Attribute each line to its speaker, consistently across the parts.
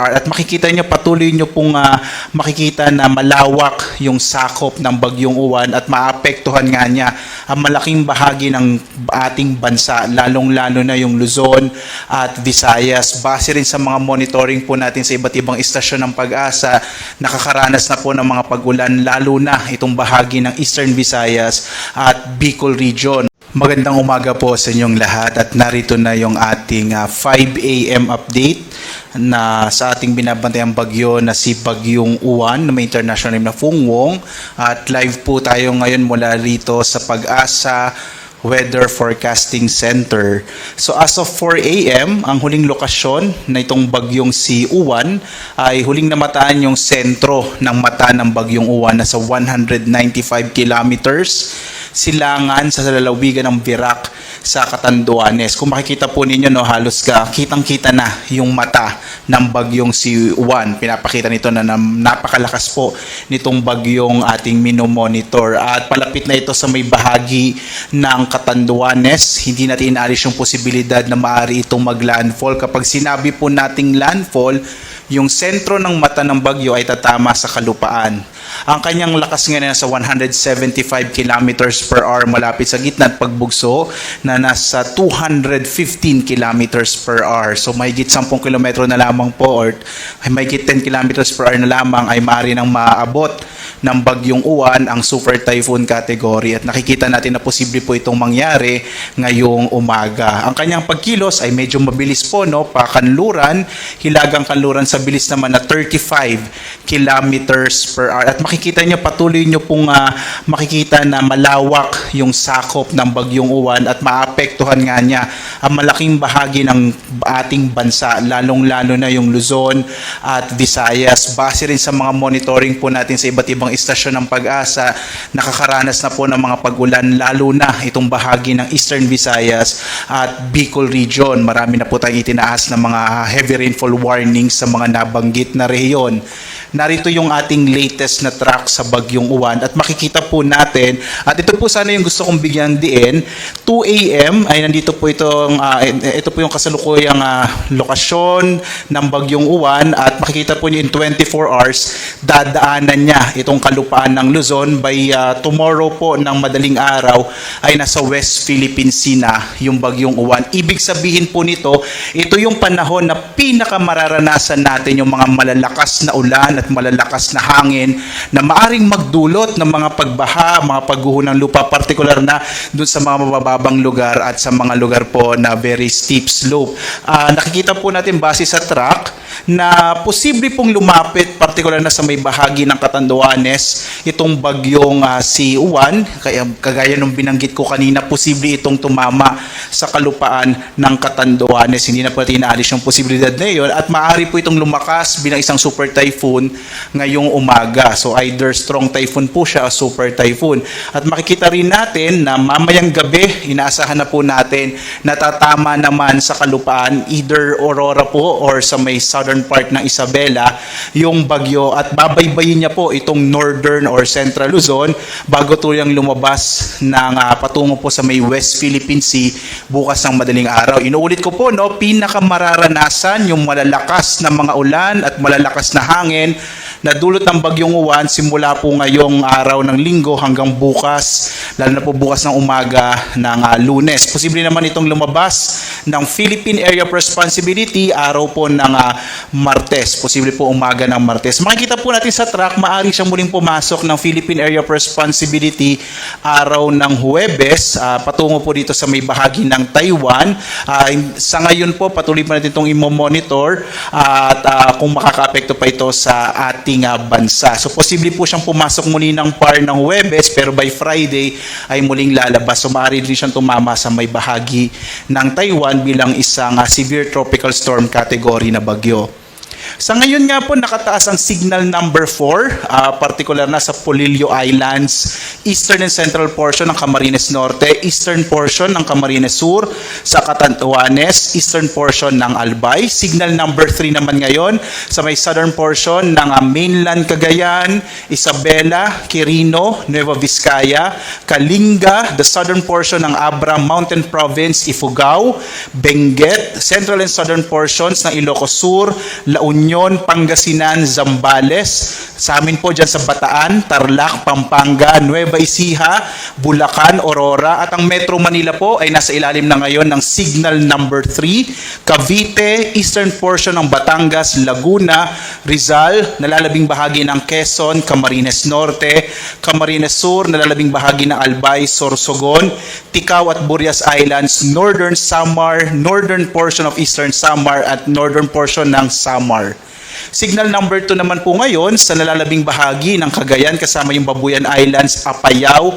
Speaker 1: hour at makikita nyo patuloy nyo pong ah, makikita na malawak yung sakop ng bagyong uwan at maapektuhan nga niya ang malaking bahagi ng ating bansa lalong-lalo na yung Luzon at Visayas. Base rin sa mga monitoring po natin sa iba't ibang istasyon ng pag-asa, nakakaranas na po ng mga pag-ulan lalo na itong bahagi ng Eastern Visayas at Bicol Region. Magandang umaga po sa inyong lahat at narito na yung ating ah, 5 a.m. update na sa ating binabantayang bagyo na si Bagyong Uwan na may international name na Fungwong at live po tayo ngayon mula rito sa Pag-asa Weather Forecasting Center. So as of 4 a.m., ang huling lokasyon na itong bagyong si Uwan ay huling namataan yung sentro ng mata ng bagyong Uwan na sa 195 kilometers silangan sa lalawigan ng Virac sa Catanduanes. Kung makikita po ninyo, no, halos ka, kitang-kita na yung mata ng bagyong si Juan. Pinapakita nito na, na napakalakas po nitong bagyong ating minomonitor. At palapit na ito sa may bahagi ng Catanduanes. Hindi natin inaalis yung posibilidad na maaari itong mag-landfall. Kapag sinabi po nating landfall, yung sentro ng mata ng bagyo ay tatama sa kalupaan. Ang kanyang lakas ay nasa 175 kilometers per hour malapit sa gitna at pagbugso na nasa 215 kilometers per hour. So mahigit 10 kilometro na lamang po or mahigit 10 kilometers per hour na lamang ay maaari nang maaabot ng bagyong uwan ang super typhoon category at nakikita natin na posible po itong mangyari ngayong umaga. Ang kanyang pagkilos ay medyo mabilis po no, pakanluran, hilagang kanluran sa bilis naman na 35 kilometers per hour. At makikita nyo patuloy nyo pong ah, makikita na malawak yung sakop ng bagyong uwan at maapektuhan nga niya ang malaking bahagi ng ating bansa, lalong-lalo na yung Luzon at Visayas. Base rin sa mga monitoring po natin sa iba't ibang istasyon ng pag-asa, nakakaranas na po ng mga pag-ulan, lalo na itong bahagi ng Eastern Visayas at Bicol Region. Marami na po tayong itinaas na mga heavy rainfall warnings sa mga nabanggit na rehiyon. Narito yung ating latest na track sa Bagyong Uwan at makikita po natin at ito po sana yung gusto kong bigyan diin 2 a.m. ay nandito po itong ah, ito po yung kasalukuyang ah, lokasyon ng Bagyong Uwan at makikita po niyo in 24 hours dadaanan niya itong kalupaan ng Luzon by ah, tomorrow po ng madaling araw ay nasa West Philippine Sea na yung Bagyong Uwan. Ibig sabihin po nito, ito yung panahon na pinakamararanasan natin yung mga malalakas na ulan at malalakas na hangin na maaring magdulot ng mga pagbaha, mga pagguho ng lupa, partikular na dun sa mga mabababang lugar at sa mga lugar po na very steep slope. Ah, nakikita po natin base sa track na posible pong lumapit, partikular na sa may bahagi ng Catanduanes, itong bagyong ah, si Uwan, kaya kagaya nung binanggit ko kanina, posible itong tumama sa kalupaan ng Catanduanes. Hindi na po natin inaalis yung posibilidad na yun at maaari po itong lumakas bilang isang super typhoon ngayong umaga. So either strong typhoon po siya o super typhoon. At makikita rin natin na mamayang gabi, inaasahan na po natin na tatama naman sa kalupaan either Aurora po or sa may southern part ng Isabela yung bagyo at babaybayin niya po itong northern or central Luzon bago tuluyang lumabas ng ah, patungo po sa may West Philippine Sea bukas ng madaling araw. Inuulit ko po, no, pinakamararanasan yung malalakas na mga ulan at malalakas na hangin na dulot ng bagyong uwan simula po ngayong araw ng linggo hanggang bukas, lalo na po bukas ng umaga ng ah, lunes. Posible naman itong lumabas ng Philippine Area of Responsibility araw po ng ah, Martes. Posible po umaga ng Martes. Makikita po natin sa track, maaari siyang muling pumasok ng Philippine Area of Responsibility araw ng Huwebes ah, patungo po dito sa may bahagi ng Taiwan. Ah, sa ngayon po, patuloy pa natin itong imo-monitor at ah, kung makaka-apekto pa ito sa ating ah, bansa. So posible po siyang pumasok muli ng par ng Huwebes pero by Friday ay muling lalabas. So maaari din siyang tumama sa may bahagi ng Taiwan bilang isang ah, severe tropical storm category na bagyo. Sa ngayon nga po, nakataas ang signal number 4, ah, particular na sa Polillo Islands, eastern and central portion ng Camarines Norte, eastern portion ng Camarines Sur, sa Catanduanes, eastern portion ng Albay. Signal number 3 naman ngayon sa may southern portion ng ah, mainland Cagayan, Isabela, Quirino, Nueva Vizcaya, Kalinga, the southern portion ng Abra Mountain Province, Ifugao, Benguet, central and southern portions ng Ilocos Sur, La Union, Union, Pangasinan, Zambales. Sa amin po dyan sa Bataan, Tarlac, Pampanga, Nueva Ecija, Bulacan, Aurora. At ang Metro Manila po ay nasa ilalim na ngayon ng Signal Number 3, Cavite, eastern portion ng Batangas, Laguna, Rizal, nalalabing bahagi ng Quezon, Camarines Norte, Camarines Sur, nalalabing bahagi ng Albay, Sorsogon, Ticao at Burias Islands, northern Samar, northern portion of eastern Samar at northern portion ng Samar. Signal number 2 naman po ngayon sa nalalabing bahagi ng Cagayan kasama yung Babuyan Islands, Apayao,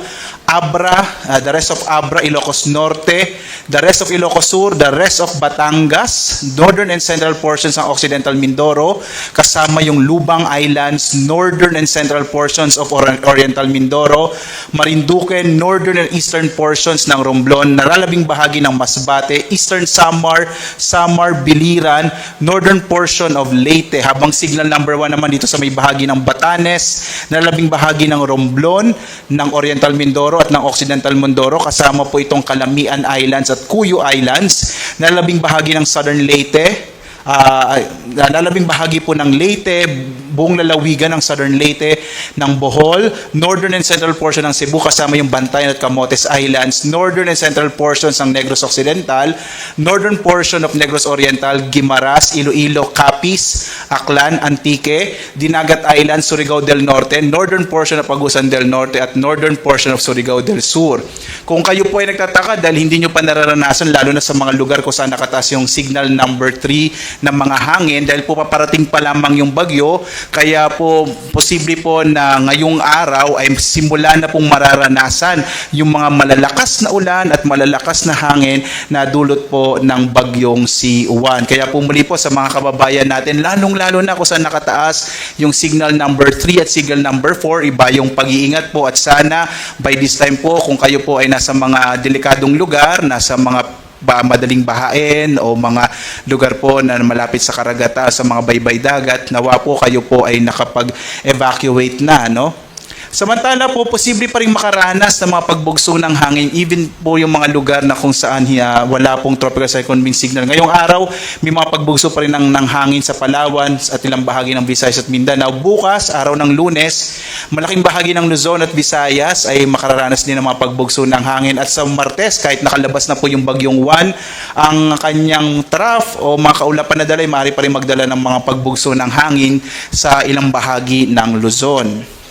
Speaker 1: Abra, uh, the rest of Abra, Ilocos Norte, the rest of Ilocos Sur, the rest of Batangas, northern and central portions ng Occidental Mindoro, kasama yung Lubang Islands, northern and central portions of Or- Oriental Mindoro, Marinduque, northern and eastern portions ng Romblon, nalalabing bahagi ng Masbate, eastern Samar, Samar, Biliran, northern portion of Leyte, habang signal number 1 naman dito sa may bahagi ng Batanes, nalalabing bahagi ng Romblon, ng Oriental Mindoro at ng Occidental Mindoro, kasama po itong Calamian Islands at Cuyo Islands, nalalabing bahagi ng Southern Leyte, Ah, lalabing bahagi po ng Leyte, buong lalawigan ng Southern Leyte, ng Bohol, northern and central portion ng Cebu kasama yung Bantayan at Camotes Islands, northern and central portions ng Negros Occidental, northern portion of Negros Oriental, Guimaras, Iloilo, Capiz, Aklan, Antique, Dinagat Island, Surigao del Norte, northern portion of Agusan del Norte at northern portion of Surigao del Sur. Kung kayo po ay nagtataka dahil hindi nyo pa nararanasan lalo na sa mga lugar kung saan nakataas yung signal number 3 ng mga hangin dahil po paparating pa lamang yung bagyo kaya po posible po na ngayong araw ay simula na pong mararanasan yung mga malalakas na ulan at malalakas na hangin na dulot po ng bagyong si Juan. Kaya po muli po sa mga kababayan natin lalong-lalo na kung saan nakataas yung signal number 3 at signal number 4 iba yung pag-iingat po at sana by this time po kung kayo po ay nasa mga delikadong lugar, nasa mga ba madaling bahain o mga lugar po na malapit sa karagatan sa mga baybay dagat nawa po kayo po ay nakapag-evacuate na no Samantala po, posible pa rin makaranas ng mga pagbugso ng hangin even po yung mga lugar na kung saan hiya, wala pong tropical cyclone wind signal. Ngayong araw, may mga pagbugso pa rin ng, ng hangin sa Palawan at ilang bahagi ng Visayas at Mindanao. Bukas, araw ng lunes, malaking bahagi ng Luzon at Visayas ay makararanas din ng mga pagbugso ng hangin. At sa Martes, kahit nakalabas na po yung bagyong Juan, ang kanyang trough o mga kaulapan na dala ay maaari pa rin magdala ng mga pagbugso ng hangin sa ilang bahagi ng Luzon.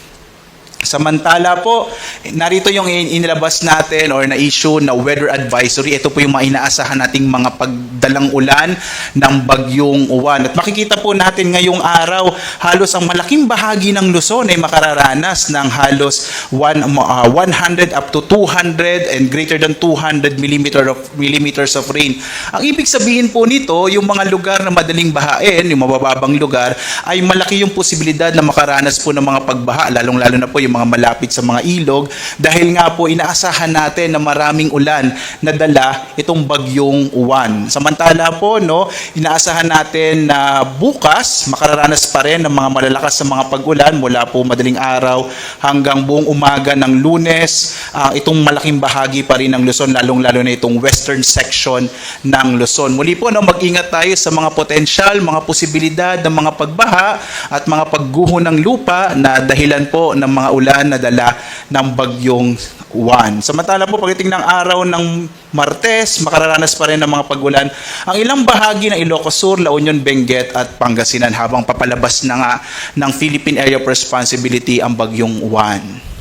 Speaker 1: Samantala po, narito yung in- inilabas natin or na-issue na weather advisory. Ito po yung mga inaasahan nating mga pagdalang ulan ng bagyong uwan. At makikita po natin ngayong araw, halos ang malaking bahagi ng Luzon ay makararanas ng halos one, uh, 100 up to 200 and greater than 200 millimeter of, millimeters of rain. Ang ibig sabihin po nito, yung mga lugar na madaling bahain, yung mabababang lugar, ay malaki yung posibilidad na makaranas po ng mga pagbaha, lalong-lalo na po yung mga malapit sa mga ilog dahil nga po inaasahan natin na maraming ulan na dala itong bagyong uwan. Samantala po no, inaasahan natin na bukas makararanas pa rin ng mga malalakas sa mga pag-ulan mula po madaling araw hanggang buong umaga ng Lunes. Ah, itong malaking bahagi pa rin ng Luzon lalong-lalo na itong western section ng Luzon. Muli po no, mag-ingat tayo sa mga potensyal, mga posibilidad ng mga pagbaha at mga pagguho ng lupa na dahilan po ng mga ulan na dala ng bagyong Juan. Samantala po pagdating ng araw ng Martes, makararanas pa rin ng mga pagulan ang ilang bahagi ng Ilocos Sur, La Union, Benguet at Pangasinan habang papalabas na nga ng Philippine Area of Responsibility ang bagyong Juan.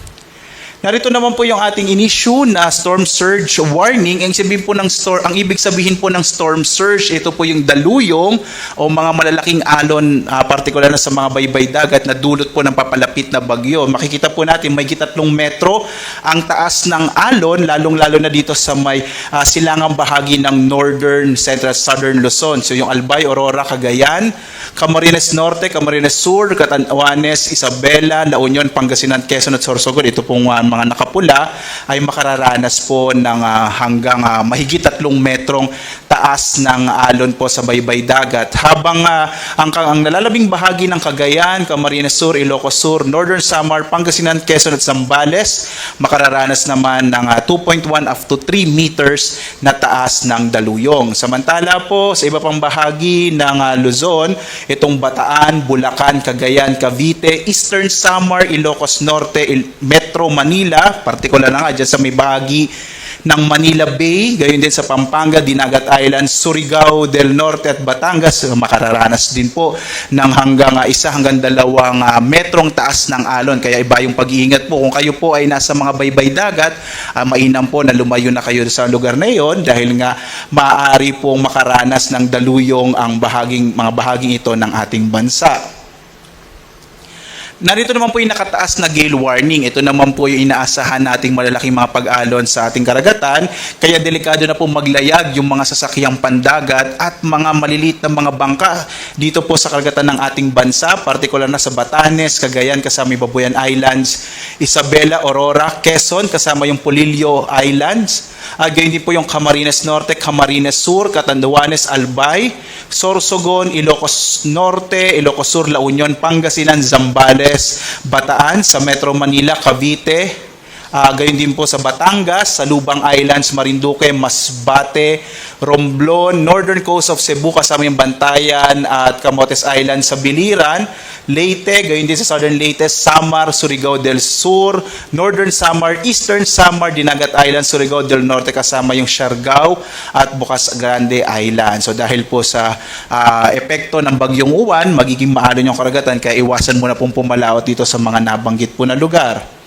Speaker 1: Narito naman po yung ating in-issue na storm surge warning. Ang sabihin po ng storm, ang ibig sabihin po ng storm surge, ito po yung daluyong o mga malalaking alon, ah, partikular na sa mga baybay dagat na dulot po ng papalapit na bagyo. Makikita po natin may tatlong metro ang taas ng alon, lalong-lalo na dito sa may ah, silangang bahagi ng northern, central, southern Luzon. So yung Albay, Aurora, Cagayan, Camarines Norte, Camarines Sur, Catanduanes, Isabela, La Union, Pangasinan, Quezon at Sorsogon. Ito pong ah, mga nakapula ay makararanas po ng ah, hanggang ah, mahigit tatlong metrong taas ng alon po sa baybay dagat. Habang ah, ang, ang nalalabing bahagi ng Cagayan, Camarines Sur, Ilocos Sur, Northern Samar, Pangasinan, Quezon at Zambales, makararanas naman ng ah, 2.1 up to 3 meters na taas ng daluyong. Samantala po sa iba pang bahagi ng ah, Luzon, itong Bataan, Bulacan, Cagayan, Cavite, Eastern Samar, Ilocos Norte, Il- Metro Manila, partikular na nga dyan sa may bahagi ng Manila Bay, gayon din sa Pampanga, Dinagat Island, Surigao del Norte at Batangas, makararanas din po ng hanggang ah, isa hanggang dalawang ah, metrong taas ng alon. Kaya iba yung pag-iingat po. Kung kayo po ay nasa mga baybay dagat, ah, mainam po na lumayo na kayo sa lugar na iyon dahil nga maaari pong makaranas ng daluyong ang bahaging, mga bahaging ito ng ating bansa. Narito naman po yung nakataas na gale warning. Ito naman po yung inaasahan nating malalaking mga pag-alon sa ating karagatan. Kaya delikado na po maglayag yung mga sasakyang pandagat at mga maliliit na mga bangka dito po sa karagatan ng ating bansa, partikular na sa Batanes, Cagayan, kasama yung Babuyan Islands, Isabela, Aurora, Quezon, kasama yung Polillo Islands. At gayon din po yung Camarines Norte, Camarines Sur, Catanduanes, Albay, Sorsogon, Ilocos Norte, Ilocos Sur, La Union, Pangasinan, Zambales, Bataan, sa Metro Manila, Cavite, Ah, gayon din po sa Batangas, sa Lubang Islands, Marinduque, Masbate, Romblon, Northern Coast of Cebu, kasama yung Bantayan at Camotes Island sa Biliran, Leyte, gayon din sa Southern Leyte, Samar, Surigao del Sur, Northern Samar, Eastern Samar, Dinagat Island, Surigao del Norte, kasama yung Siargao at Bukas Grande Island. So dahil po sa ah, epekto ng bagyong uwan, magiging maalon yung karagatan, kaya iwasan mo na pong pumalaot dito sa mga nabanggit po na lugar.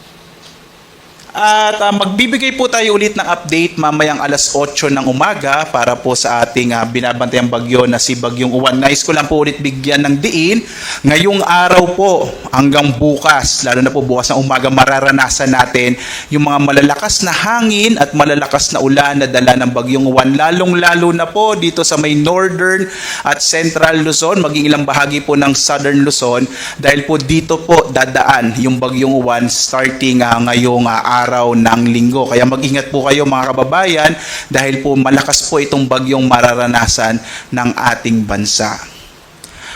Speaker 1: At ah, magbibigay po tayo ulit ng update mamayang alas 8 ng umaga para po sa ating uh, binabantayang bagyo na si Bagyong Uwan. Nais ko lang po ulit bigyan ng diin. Ngayong araw po hanggang bukas, lalo na po bukas ng umaga, mararanasan natin yung mga malalakas na hangin at malalakas na ulan na dala ng Bagyong Uwan. Lalong-lalo na po dito sa may northern at central Luzon, maging ilang bahagi po ng southern Luzon dahil po dito po dadaan yung Bagyong Uwan starting ah, ngayong ah, araw ng linggo. Kaya mag-ingat po kayo mga kababayan dahil po malakas po itong bagyong mararanasan ng ating bansa.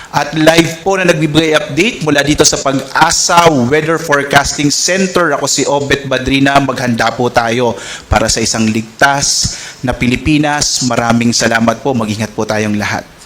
Speaker 1: At live po na nagbibigay update mula dito sa Pag-asa Weather Forecasting Center. Ako si Obet Badrina. Maghanda po tayo para sa isang ligtas na Pilipinas. Maraming salamat po. Mag-ingat po tayong lahat.